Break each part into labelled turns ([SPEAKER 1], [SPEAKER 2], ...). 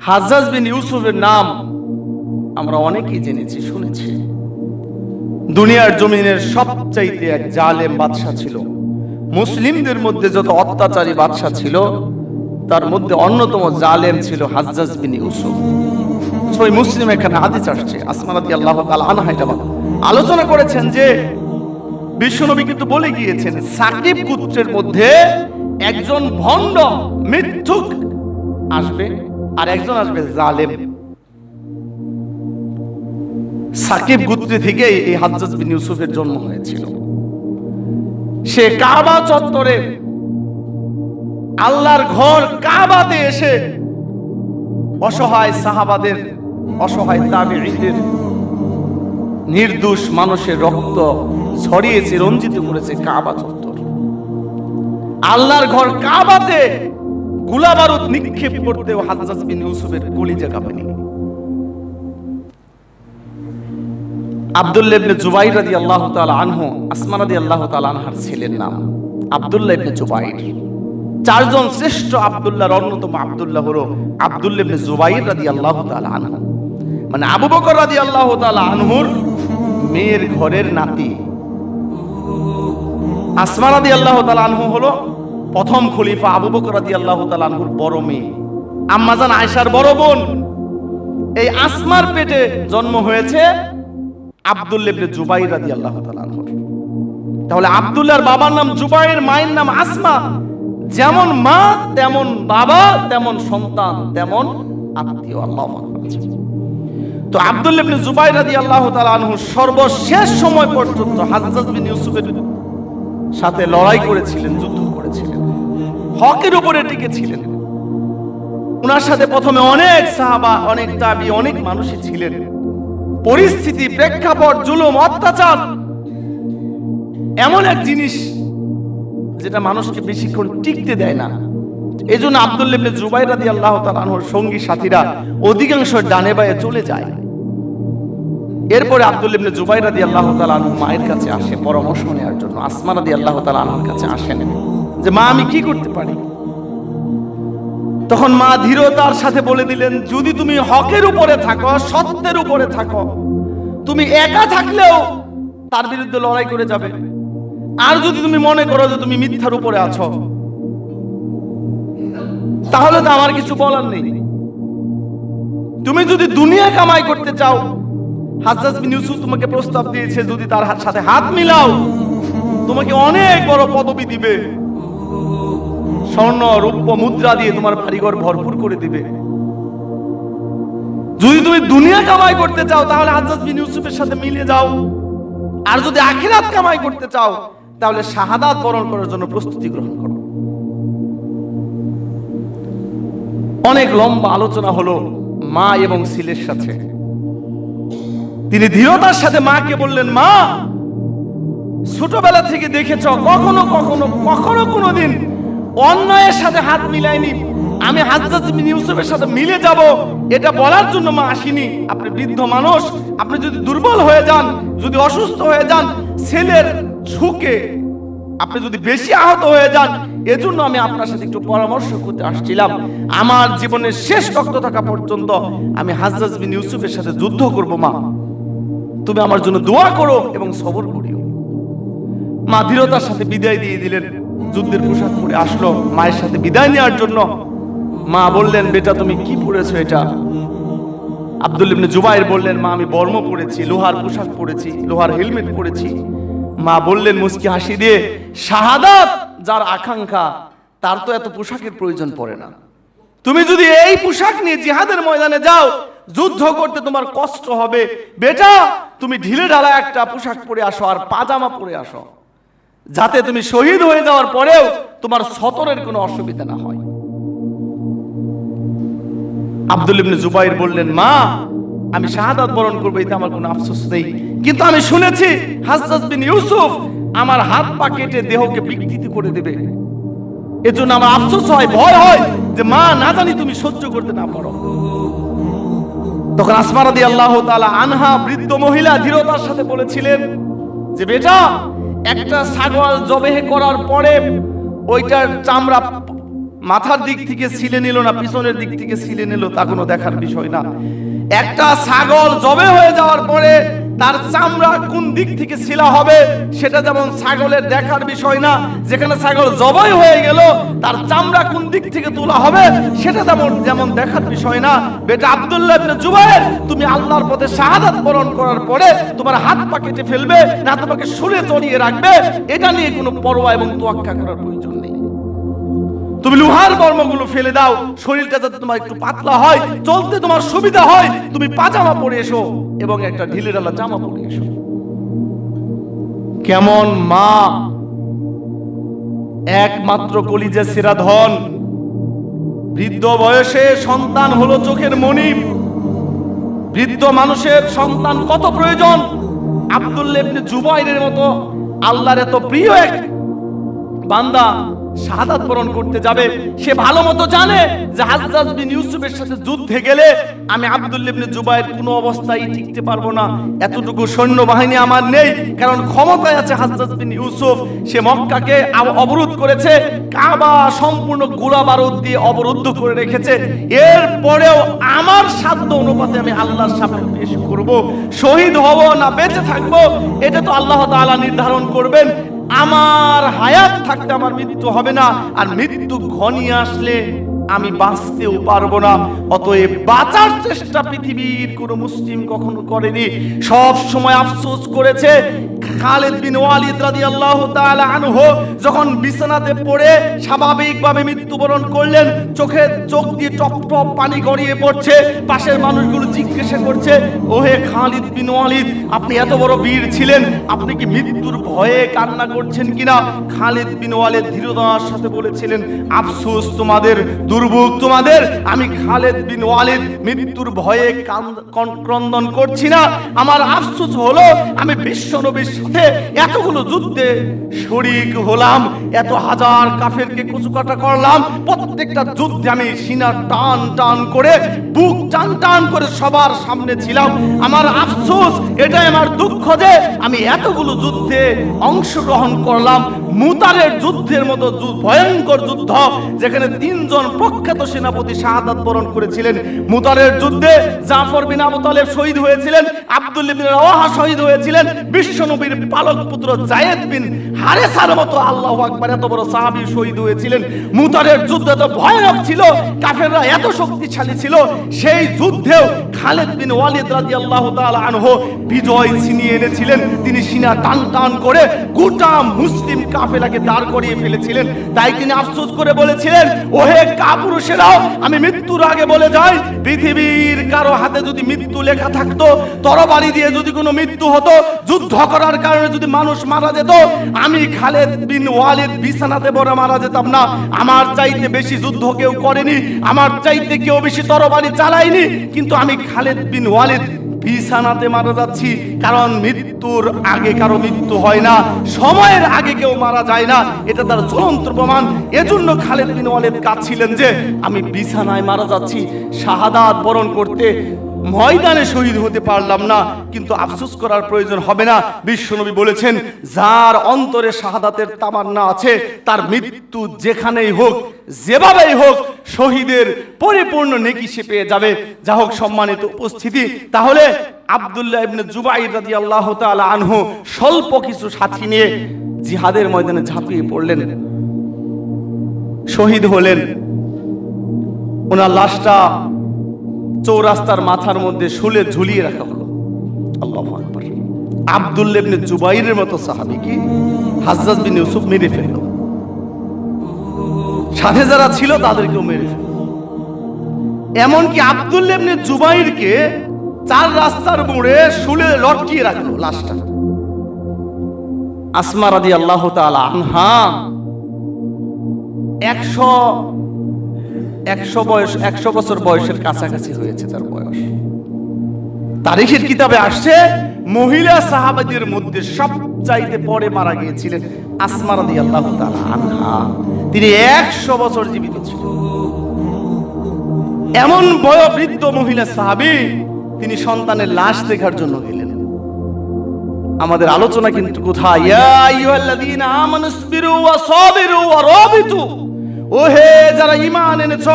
[SPEAKER 1] হাজ্জাজ বিন ইউসুফের নাম আমরা অনেকেই জেনেছি, শুনেছি। দুনিয়ার জমিনের সবচাইতে এক জালেম বাদশা ছিল। মুসলিমদের মধ্যে যত অত্যাচারী বাদশা ছিল, তার মধ্যে অন্যতম জালেম ছিল হাজ্জাজ বিন ইউসুফ। সই মুসলিম এখানে হাদিস আসছে আসমানাদি আল্লাহ তাআলা আনহা এটা আলোচনা করেছেন যে, বিশ্বনবী কিন্তু বলে গিয়েছেন, সাকিব গোত্রের মধ্যে একজন ভণ্ড মিথ্যুক আসবে। আর একজন আসবে, জালেম। সাকিব গোত্রে থেকে এই হাজ্জাজ বিন ইউসুফের জন্ম হয়েছিল। সে কাবা চত্বরে আল্লাহর ঘর কাবাতে এসে অসহায় সাহাবাদের, অসহায় তাবিঈদের নির্দোষ মানুষের রক্ত ছড়িয়েছে রঞ্জিত করেছে কাবা চত্বর। আল্লাহর ঘর কাবাতে গুলাবারুদ নিক্ষেপ করতেও হাজ্জাজ বিন ইউসুফের কলিজা কাঁপেনি। আব্দুল্লাহ ইবনে জুবাইর রাদিয়াল্লাহু তাআলা আনহু, আসমা রাদিয়াল্লাহু তাআলা আনহার ছেলের নাম আব্দুল্লাহ ইবনে জুবাইর। চারজন শ্রেষ্ঠ আব্দুল্লাহর অন্যতম আব্দুল্লাহ হলো আব্দুল্লাহ ইবনে জুবাইর রাদিয়াল্লাহু তাআলা আনহু। মানে আবু বকর রাদিয়াল্লাহু তাআলা আনহুর মেয়ের ঘরের নাতি। আসমা রাদিয়াল্লাহু তাআলা আনহু হলো প্রথম খলিফা আবু বকর রাদিয়াল্লাহু তাআলা আনহুর বড় মেয়ে। আম্মাজান আয়েশার বড় বোন। এই আসমার পেটে জন্ম হয়েছে আব্দুল্লাহ ইবনে জুবাইর রাদিয়াল্লাহু তাআলা আনহুর। তাহলে আব্দুল্লাহর বাবার নাম জুবাইর, মায়ের নাম আসমা। যেমন মা, তেমন বাবা, তেমন সন্তান, তেমন আত্মীয়, আল্লাহ তো আব্দুল্লাহ ইবনে জুবাইর রাদিয়াল্লাহু তাআলা আনহু সর্বশেষ সময় পর্যন্ত হাজ্জাজ বিন ইউসুফের সাথে লড়াই করেছিলেন যুদ্ধ। হকের উপরে টিকে ছিলেন ওনার সাথে প্রথমে অনেক সাহাবা, অনেক তাবি, অনেক মানুষই ছিলেন। পরিস্থিতি, প্রেক্ষাপট, জুলুম, অত্যাচার এমন এক জিনিস যেটা মানুষকে বেশিক্ষণ টিকতে দেয় না। এই জন্য আবদুল্লেবনে জুবাই রাদি আল্লাহ তালানহর সঙ্গী সাথীরা অধিকাংশ ডানে বায়ে চলে যায়। এরপরে আবদুল্লেবনে জুবাই রাদি আল্লাহ তালানহ মায়ের কাছে আসে পরামর্শ নেওয়ার জন্য। আসমা রাদি আল্লাহ তালানহর কাছে আসেন। যে মা, আমি কি করতে পারি? তখন মা ধীরতার সাথে বলে দিলেন, যদি তুমি হকের উপরে থাকো, সত্যের উপরে থাকো, তুমি একা থাকলেও তার বিরুদ্ধে লড়াই করে যাবে। আর যদি তুমি মনে করো যে তুমি মিথ্যার উপরে আছো, তাহলে তো আমার কিছু বলার নেই। তুমি যদি দুনিয়া কামাই করতে চাও হাজ্জাজ বিন ইউসুফ তোমাকে প্রস্তাব দিয়েছে, যদি তার সাথে হাত মিলাও, তোমাকে অনেক বড় পদবি দিবে। স্বর্ণ, রূপ্য, মুদ্রা দিয়ে তোমার বাড়িঘর ভরপুর করে দিবে। যদি তুমি দুনিয়া কামাই করতে চাও, তাহলে হাজ্জাজ বিন ইউসুফের সাথে মিলে যাও। আর যদি আখিরাত কামাই করতে চাও, তাহলে শাহাদাত বরণ করার জন্য প্রস্তুতি গ্রহণ করো। অনেক লম্বা আলোচনা হলো মা এবং ছেলের সাথে। তিনি ধীরতার সাথে মাকে বললেন, মা, ছোটবেলা থেকে দেখেছ, কখনো কখনো কখনো কোনোদিন অন্যায়ের সাথে হাত মিলাইনি। আমি হাজ্জাজ ইউসুফের সাথে মিলে যাব, এটা বলার জন্য মা আসিনি। আপনি বৃদ্ধ মানুষ, আপনি যদি দুর্বল হয়ে যান, যদি অসুস্থ হয়ে যান, ছেলের ঝুঁকে আপনি যদি বেশি আহত হয়ে যান, এজন্য আমি আপনার সাথে একটু পরামর্শ করতে আসছিলাম। আমার জীবনের শেষ রক্ত থাকা পর্যন্ত আমি হাজ্জাজ বিন ইউসুফের সাথে যুদ্ধ করব, মা। তুমি আমার জন্য দোয়া করো এবং সবর করিও। মা ধীরতার সাথে বিদায় দিয়ে দিলেন। যুদ্ধের পোশাক পরে আসলো, মায়ের সাথে বিদায় নেওয়ার জন্য। মা বললেন, বেটা, তুমি কি পরেছো এটা? আব্দুল ইবনে জুবাইর বললেন, মা, আমি বর্ম পরেছি, লোহার পোশাক পরেছি, লোহার হেলমেট পরেছি। মা বললেন, মুস্কি হাসি দিয়ে, শাহাদাত, যার আকাঙ্ক্ষা, তার তো এত পোশাকের প্রয়োজন পড়ে না। তুমি যদি এই পোশাক নিয়ে জিহাদের ময়দানে যাও, যুদ্ধ করতে তোমার কষ্ট হবে। বেটা, তুমি ঢিলে ঢালা একটা পোশাক পরে আসো আর পাজামা পরে আসো। যাতে তুমি শহীদ হয়ে যাওয়ার পরেও তোমার সতরের কোনো অসুবিধা না হয়। আব্দুল ইবনে জুবাইর বললেন, মা, আমি শাহাদাত বরণ করব, এতে আমার কোনো আফসোস নেই। কিন্তু আমি শুনেছি হাজ্জাজ বিন ইউসুফ আমার হাত পা কেটে দেহকে বিকৃতি করে দেবে। এজন্য আমার আফসোস হয়, ভয় হয় যে, মা, না জানি তুমি সহ্য করতে না পারো। তখন আসমারা দি আল্লাহ তাআলা আনহা বৃদ্ধ মহিলা ধীরতার সাথে বলেছিলেন যে, বেটা একটা ছাগল জবেহে করার পরে ওইটার চামড়া মাথার দিক থেকে ছিলে নিল না, পিছনের দিক থেকে ছিলে নিল, তা কোনো দেখার বিষয় না। একটা ছাগল জবে হয়ে যাওয়ার পরে তার চামড়া কোন দিক থেকে ছিলা হবে, সেটা যেমন ছাগলের দেখার বিষয় না, যেখানে ছাগল জবাই হয়ে গেল, তার চামড়া কোন দিক থেকে তোলা হবে, সেটা যেমন যেমন দেখার বিষয় না। বেটা আব্দুল্লাহ ইবনে তুমি আল্লাহর পথে শাহাদাত বরণ করার পরে তোমার হাত পা কেটে ফেলবে, না তোমাকে সুরে চড়িয়ে রাখবে, এটা নিয়ে কোনো পরোয়া এবং তোয়াক্কা করার প্রয়োজন নেই। তুমি লোহার বর্মগুলো ফেলে দাও, শরীরটা যাতে তোমার একটু পাতলা হয়, চলতে তোমার সুবিধা হয়, তুমি পাজামা পরে এসো। এবং একটা ঢিলেডালা জামা পরে এসো। কেমন মা? একমাত্র কলিজে সেরা ধন। বৃদ্ধ বয়সে সন্তান হলো চোখের মণি। বৃদ্ধ মানুষের সন্তান কত প্রয়োজন? আব্দুল্লাহ ইবনে জুবাইরের মতো আল্লাহর এত প্রিয় এক বান্দা শাহাদাত বরণ করতে যাবে। সে ভালো মতো জানে যে হাজ্জাজ বিন ইউসুফের সাথে যুদ্ধে গেলে আমি আব্দুল্লাহ ইবনে জুবাইর কোনো অবস্থায় টিকতে পারব না। এতটুকু সৈন্যবাহিনী আমার নেই, কারণ ক্ষমতায় আছে হাজ্জাজ বিন ইউসুফ। সে মক্কাকে অবরোধ করেছে, কাবা সম্পূর্ণ গোলা বারুদ দিয়ে অবরুদ্ধ করে রেখেছে। এরপরেও আমার সাধ্য অনুপাতে আমি আল্লাহর সামনে পেশ করব। শহীদ হব না, বেঁচে থাকব, এটা তো আল্লাহ তাআলা নির্ধারণ করবেন। আমার হায়াত থাকতে আমার মৃত্যু হবে না, আর মৃত্যু ঘনিয়ে আসলে আমি বাঁচতেও পারব না। অতএব বাঁচার চেষ্টা পৃথিবীর কোনো মুসলিম কখনো করেনি। সব সময় আফসোস করেছে খালেদ বিন ওয়ালিদ রাদিয়াল্লাহু তাআলা আনহু যখন বিছানাতে পড়ে স্বাভাবিকভাবে মৃত্যুবরণ করলেন, চোখে চোখ দিয়ে টপ টপ পানি গড়িয়ে পড়ছে, পাশের মানুষগুলো জিজ্ঞাসা করছে, ওহে বিন ওয়ালিদ, আপনি এত বড় বীর ছিলেন, আপনি কি মৃত্যুর ভয়ে কান্না করছেন কিনা? খালিদ বিন ওয়ালিদ দৃঢ়তার সাথে বলেছিলেন, আফসোস তোমাদের, দুর্ভোগ তোমাদের, আমি খালেদ বিন ওয়ালিদ মৃত্যুর ভয়ে ক্রন্দন করছি না। আমার আফসোস হলো, আমি বিশ্ব নবীর সাথে এতগুলো যুদ্ধে শরিক হলাম, এত হাজার কাফেরকে কুচুকাটা করলাম, প্রত্যেকটা যুদ্ধে আমি সিনা টান টান করে, বুক টান টান করে সবার সামনে ছিলাম। আমার আফসোস, এটাই আমার দুঃখ যে আমি এতগুলো যুদ্ধে অংশগ্রহণ করলাম। মুতারের যুদ্ধের মতো ভয়ঙ্কর যুদ্ধ, যেখানে তিনজন প্রখ্যাত সেনাপতি শাহাদাত বরণ করেছিলেন। মুতারের যুদ্ধে জাফর বিন আবু তালেব শহীদ হয়েছিলেন, আব্দুল বিন রাওয়াহা শহীদ হয়েছিলেন বিশ্বনবীর পালক পুত্র জায়েদ বিন হারেসার মতো আল্লাহু আকবার এত বড় সাহাবী শহীদ হয়েছিলেন। মুতারের যুদ্ধ এত ভয়ানক ছিল, কাফেররা এত শক্তিশালী ছিল, সেই যুদ্ধেও খালেদ বিন ওয়ালিদ রাদিয়াল্লাহু তাআলা আনহু বিজয় ছিনিয়ে এনেছিলেন। তিনি সিনা টান টান করে গোটা মুসলিম কাফেলাকে দাঁড় করিয়ে ফেলেছিলেন। তাই তিনি আফসোস করে বলেছিলেন, ওহে কাপুরুষেরাও, আমি মৃত্যুর আগে বলে যাই, পৃথিবীর কারও হাতে যদি মৃত্যু লেখা থাকতো, তরবারি দিয়ে যদি কোনো মৃত্যু হতো, যুদ্ধ করার কারণে যদি মানুষ মারা যেত, আমি খালেদ বিন ওয়ালিদ বিছানাতে বড় মারা যেতাম না। আমার চাইতে বেশি যুদ্ধ কেউ করেনি, আমার চাইতে কেউ বেশি তরবারি চালায়নি, কিন্তু আমি খালেদ বিন ওয়ালিদ বিছানাতে মারা যাচ্ছি, কারণ মৃত্যুর আগে কারও মৃত্যু হয় না, সময়ের আগে কেউ মারা যায় না। এটা তার জ্বলন্ত প্রমাণ। এজন্য খালেদ বিন ওয়ালিদ কাঁদছিলেন যে, আমি বিছানায় মারা যাচ্ছি, শাহাদাত বরণ করতে ময়দানে শহীদ হতে পারলাম না, কিন্তু আফসোস করার প্রয়োজন হবে না। বিশ্বনবী বলেছেন, যার অন্তরে শাহাদাতের তামান্না আছে, তার মৃত্যু যেখানেই হোক, যেভাবেই হোক, শহীদের পরিপূর্ণ নেকি সে পেয়ে যাবে। যা হোক সম্মানিত উপস্থিতি। তাহলে আব্দুল্লাহ ইবনে জুবাইর রাদিয়াল্লাহু তাআলা আনহু স্বল্প কিছু সাথী নিয়ে জিহাদের ময়দানে ঝাঁপিয়ে পড়লেন। শহীদ হলেন। ওনার লাশটা চৌরাস্তার মাথার মধ্যে শুলে ঝুলিয়ে রাখা হলো। আল্লাহু আকবার। আব্দুল্লাহ ইবনে জুবাইরের মতো সাহাবীকে হাজ্জাজ বিন ইউসুফ মেরে ফেলল। সাথে যারা ছিল তাদেরকেও মেরে ফেলল। এমনকি আব্দুল্লাহ ইবনে জুবাইরকে চার রাস্তার মোড়ে শুলে লটকিয়ে রাখল লাশটা। আসমা রাদি আল্লাহ তাআলা আনহা একশো একশো বয়স একশো বছর বয়সের কাছাকাছি হয়েছে তার বয়স। তারিখের কিতাবে আসছে, মহিলা সাহাবাদের মধ্যে সবচাইতে পরে মারা গিয়েছিলেন আসমা রাদি আল্লাহ আনহা। তিনি একশো বছর জীবিত ছিলেন। এমন বয়োবৃদ্ধ মহিলা সাহাবি, তিনি সন্তানের লাশ দেখার জন্য গেলেন। আমাদের আলোচনা কিন্তু কোথায়? ইয়া আইয়ুহাল্লাযীনা আমানুসবিরু ওয়া সাবিরু ওয়া রাবিতু। ও হে যারা ইমান এনেছ,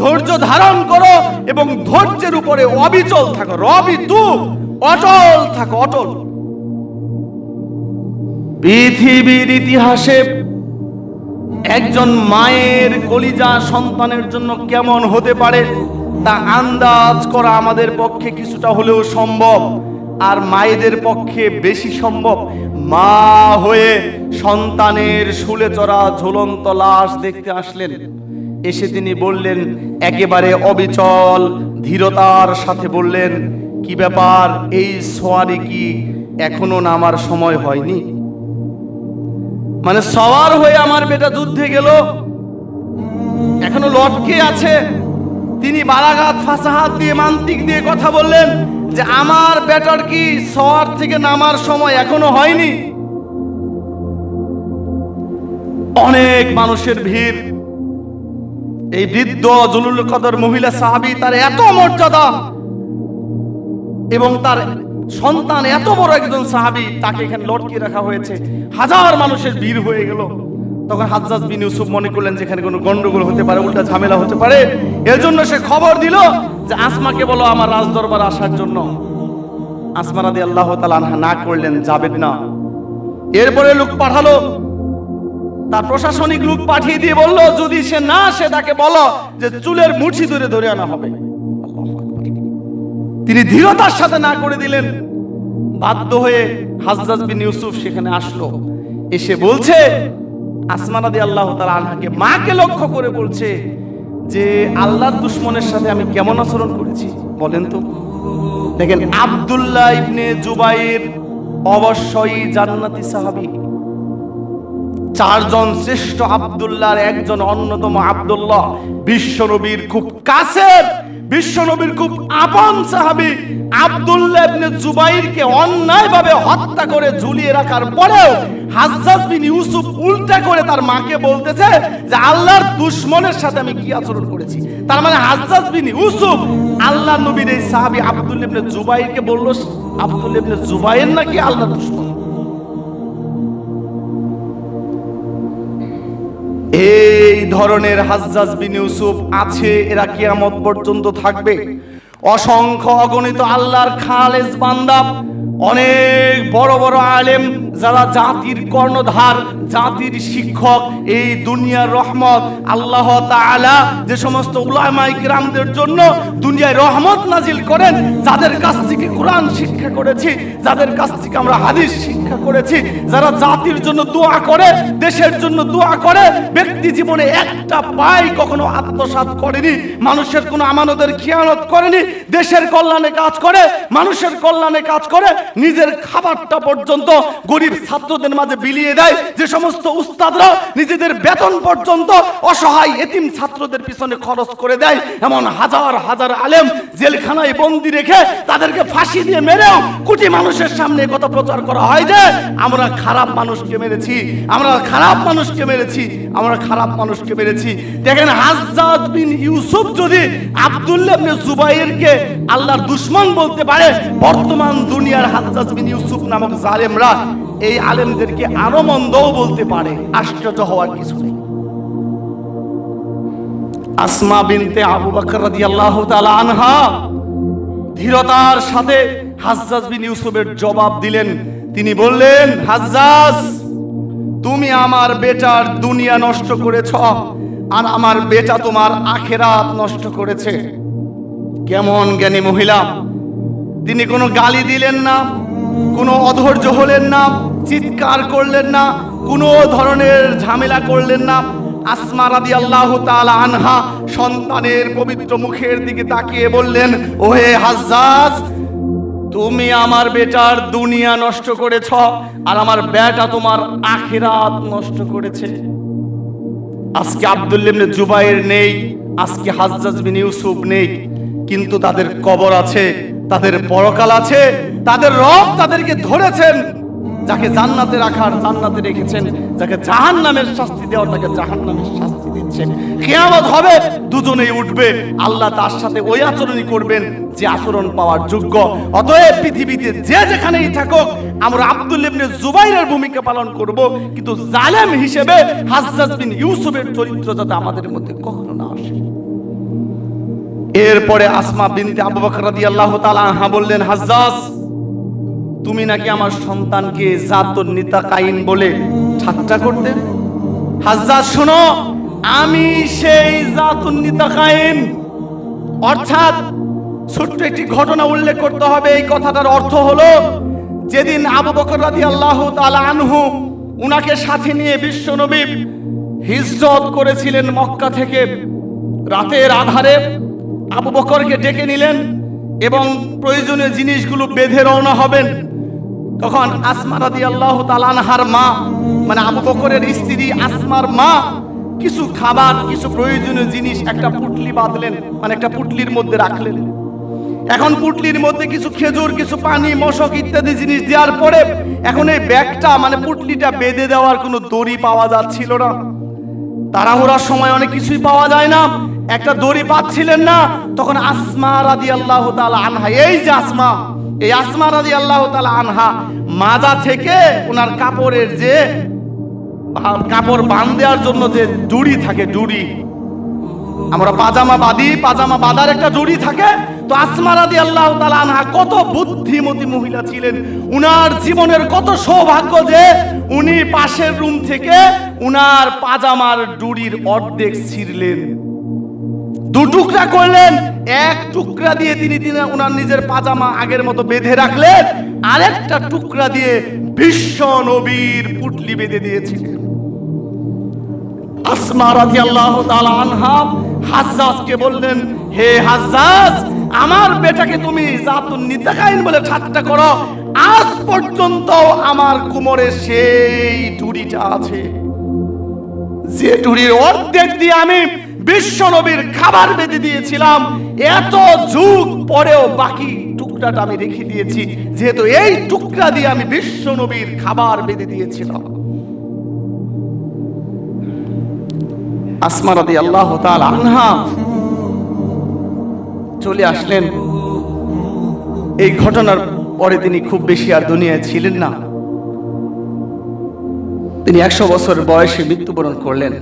[SPEAKER 1] ধৈর্য ধারণ করো এবং ধৈর্যের উপরে অবিচল থাকো। রবি তু, অটল থাকো, অটল। পৃথিবীর ইতিহাসে একজন মায়ের কলিজা সন্তানের জন্য কেমন হতে পারে, তা আন্দাজ করা আমাদের পক্ষে কিছুটা হলেও সম্ভব। আর মায়েদের পক্ষে বেশি সম্ভব। মা হয়ে সন্তানের শুলে চড়া ঝুলন্ত লাশ দেখতে আসলেন। এসে তিনি বললেন, একেবারে অবিচল। ধীরতার সাথে বললেন, কি ব্যাপার? এই সোয়ারি কি এখনও নামার সময় হয়নি? মানে সওয়ার হয়ে আমার বেটা যুদ্ধে গেল? এখনও লটকে আছে? তিনি বারাঘাত ফাসাহাত দিয়ে, মান্তিক দিয়ে কথা বললেন যে, আমার ব্যাটার কি সওয়ার থেকে নামার সময় এখনও হয়নি? অনেক মানুষের ভিড়। এই বৃদ্ধ জুলুল কদর মহিলা সাহাবী তার এত মর্যাদা এবং তার সন্তান এত বড় একজন সাহাবী, তাকে এখানে লটকে রাখা হয়েছে। হাজার মানুষের ভিড় হয়ে গেল। তখন হাজ্জাজ বিন ইউসুফ মনে করলেন যে এখানে কোনো গন্ডগোল হতে পারে, উল্টা ঝামেলা হতে পারে। এর জন্য সে খবর দিল যে আসমাকে বলো, আমার রাজদরবার আসার জন্য আসমা রাদি আল্লাহ আনহা না করলেন, যাবেন না। এরপরে লোক পাঠালো। তার প্রশাসনিক লোক পাঠিয়ে দিয়ে বলল, যদি সে না সে তাকে বলো যে চুলের মুঠি ধরে ধরে আনা হবে। তিনি ধীরতার সাথে না করে দিলেন। বাধ্য হয়ে হাজরাজ বিন ইউসুফ সেখানে আসলো। এসে বলছে আসমানাদি আল্লাহ তাআলা আনহাকে মাকে লক্ষ্য করে বলছে যে, আল্লাহর দুশ্মনের সাথে আমি কেমন আচরণ করেছি? বলেন তো। দেখেন, আব্দুল্লাহ ইবনে জুবাইর অবশ্যই জান্নাতি সাহাবী। চারজন শ্রেষ্ঠ আব্দুল্লাহর একজন অন্যতম আব্দুল্লাহ। বিশ্বনবীর খুব কাছের বিশ্বনবীর খুব আপন সাহাবী আব্দুল্লাহ ইবনে জুবাইরকে অন্যায়ভাবে হত্যা করে ঝুলিয়ে রাখার পরেও হাজ্জাজ বিন ইউসুফ উল্টা করে তার মাকে বলতেছে যে আল্লাহর দুশমনের সাথে আমি কি আচরণ করেছি। তার মানে হাজ্জাজ বিন ইউসুফ আল্লাহ নবীর এই সাহাবী আব্দুল্লাহ ইবনে জুবাইরকে বলল, আব্দুল্লাহ ইবনে জুবাইর নাকি আল্লাহর দুশমন? এই ধরনের হাজ্জাজ বিন ইউসুফ আছে, এরা কিয়ামত পর্যন্ত থাকবে। অসংখ্য অগণিত আল্লাহর খালেজ বান্দা অনেক বড় বড় আলেম, যারা জাতির কর্ণধার, জাতির শিক্ষক, এই দুনিয়ার রহমত, আল্লাহ তাআলা যে সমস্ত উলামায়ে গ্রামদের জন্য দুনিয়ায় রহমত নাজিল করেন, যাদের কাছ থেকে কোরআন শিক্ষা করেছি, যাদের কাছ থেকে আমরা হাদিস শিক্ষা করেছি, যারা জাতির জন্য দোয়া করে, দেশের জন্য দোয়া করে, ব্যক্তি জীবনে একটা পাই কখনো আত্মসাৎ করেনি, মানুষের কোনো আমানতের খেয়ানত করেনি, দেশের কল্যাণে কাজ করে, মানুষের কল্যাণে কাজ করে নিজের খাবারটা পর্যন্ত গরিব ছাত্রদের মাঝে বিলিয়ে দেয়। যে সমস্ত উস্তাদরা নিজেদের বেতন পর্যন্ত অসহায় এতিম ছাত্রদের পিছনে খরচ করে দেয়। এমন হাজার হাজার আলেম জেলখানায় বন্দি রেখে তাদেরকে ফাঁসি দিয়ে মেরেও কোটি মানুষের সামনে কথা প্রচার করা হয় যে, আমরা খারাপ মানুষকে মেরেছি, আমরা খারাপ মানুষকে মেরেছি, আমরা খারাপ মানুষকে মেরেছি। দেখেন হাজ্জাজ বিন ইউসুফ যদি আব্দুল্লাহ জুবাইরকে আল্লাহর দুশমন বলতে পারে, বর্তমান দুনিয়ার হাজ্জাজ ইউসুফ নামক জালেমরা এই আলেমদেরকে আরও মন্দও বলতে পারে, আশ্চর্য হওয়ার কিছু নেই। আসমা বিনতে আবু বকর রাদিয়াল্লাহু তাআলা আনহা ধীরতার সাথে হাজ্জাজ বিন ইউসুফের জবাব দিলেন। তিনি বললেন, হাজ্জাজ, তুমি আমার বেটার দুনিয়া নষ্ট করেছ আর আমার বেটা তোমার আখেরাত নষ্ট করেছে। কেমন জ্ঞানী মহিলা তিনি কোনো গালি দিলেন না, কোনো অধৈর্য হলেন না, চিৎকার করলেন না, কোনো ধরনের ঝামেলা করলেন না। আসমা রাদি আল্লাহ আনহা সন্তানের পবিত্র মুখের দিকে তাকিয়ে বললেন, ওহে হাজ্জাজ, তুমি আমার বেটার দুনিয়া নষ্ট করেছ আর আমার বেটা তোমার আখিরাত নষ্ট করেছে। আজকে আব্দুল্লাহ ইবনে জুবাইর নেই, আজকে হাজ্জাজ বিন ইউসুফ নেই, কিন্তু তাদের কবর আছে। তাদের পরকাল আছে, তাদের রব তাদেরকে ধরেছেন, যাকে জান্নাতে রাখার জান্নাতে রেখেছেন, যাকে জাহান নামের শাস্তি দেওয়ার তাকে জাহান নামের শাস্তি দিচ্ছেন। কেয়ামত হবে, দুজনেই উঠবে, আল্লাহ তার সাথে ওই আচরণই করবেন যে আচরণ পাওয়ার যোগ্য। অতএব পৃথিবীতে যে যেখানেই থাকুক, আমরা আব্দুল ইবনে জুবাইরের ভূমিকা পালন করব, কিন্তু জালেম হিসেবে হাজ্জাজ বিন ইউসুফের চরিত্র যাতে আমাদের মধ্যে কখনো না আসে। এরপরে আসমা বিনতে আবু বকর রাদিয়াল্লাহু তাআলা আনহা বললেন, হাজ্জাজ, তুমি নাকি আমার সন্তানকে জাতুন নিতাকাইন বলে ঠাট্টা করতে? হাজ্জাজ, শোনো, আমি সেই জাতুন নিতাকাইন অর্থাৎ ছোট্ট একটি ঘটনা উল্লেখ করতে হবে। এই কথাটার অর্থ হলো, যেদিন আবু বকর রাদিয়াল্লাহু তাআলা আনহু উনাকে সাথে নিয়ে বিশ্বনবী হিজরত করেছিলেন মক্কা থেকে, রাতের আধারে। আবু বকরকে ডেকে নিলেন এবং প্রয়োজনীয় জিনিসগুলো বেঁধে রওনা হবেন। তখন আসমা রাদি আল্লাহ তালানহার মা মানে আবু বকরের স্ত্রী আসমার মা, কিছু খাবার, কিছু প্রয়োজনীয় জিনিস একটা পুটলি বাঁধলেন মানে একটা পুটলির মধ্যে রাখলেন। এখন পুটলির মধ্যে কিছু খেজুর, কিছু পানি, মশক ইত্যাদি জিনিস দেওয়ার পরে এখন এই ব্যাগটা মানে পুটলিটা বেঁধে দেওয়ার কোনো দড়ি পাওয়া যাচ্ছিল না। তাড়াহুড়ার সময় অনেক কিছুই পাওয়া যায় না। একটা দড়ি পাচ্ছিলেন না, তখন আসমা রাদি আল্লাহ আনহা, এই যে আসমা, এই আসমা রাদি আল্লাহ আনহা, মাজা থেকে ওনার কাপড়ের যে কাপড় বান দেওয়ার জন্য যে জুড়ি থাকে জুড়ি আমরা পাজামা বাঁধি, পাজামা বাঁধার একটা জড়ি থাকে, তো আসমা রাদি আল্লাহ আনহা কত বুদ্ধিমতী মহিলা ছিলেন। উনার জীবনের কত সৌভাগ্য যে উনি পাশের রুম থেকে উনার পাজামার ডুরির অর্ধেক ছিঁড়লেন। দু টুকরা করলেন, এক টুকরা দিয়ে তিনি তিনি ওনার নিজের পাজামা আগের মতো বেঁধে রাখলেন, আরেকটা টুকরা দিয়ে বিশ্ব নবীর পুটলি বেঁধে দিয়েছিলেন। আসমা রাদিয়াল্লাহু তাআলা আনহা হাজ্জাজকে বললেন, হে হাজ্জাজ, আমার বেটাকে তুমি জাতুন নিতাকাইন বলে ঠাট্টা করো, আজ পর্যন্ত আমার কোমরে সেই টুরিটা আছে। যে টুরির অর্ধেক দিয়ে আমি বিশ্ব নবীর খাবার বেঁধে দিয়েছিলাম। এত যুগ পরেও বাকি টুকরাটা আমি রেখে দিয়েছি। যেহেতু এই টুকরা দিয়ে আমি বিশ্ব নবীর খাবার বেঁধে দিয়েছিলাম। আসমা রাদি আল্লাহ আনহা চলে আসলেন। এই ঘটনার পরে তিনি খুব বেশি আর দুনিয়ায় ছিলেন না। তিনি একশো বছর বয়সে মৃত্যুবরণ করলেন।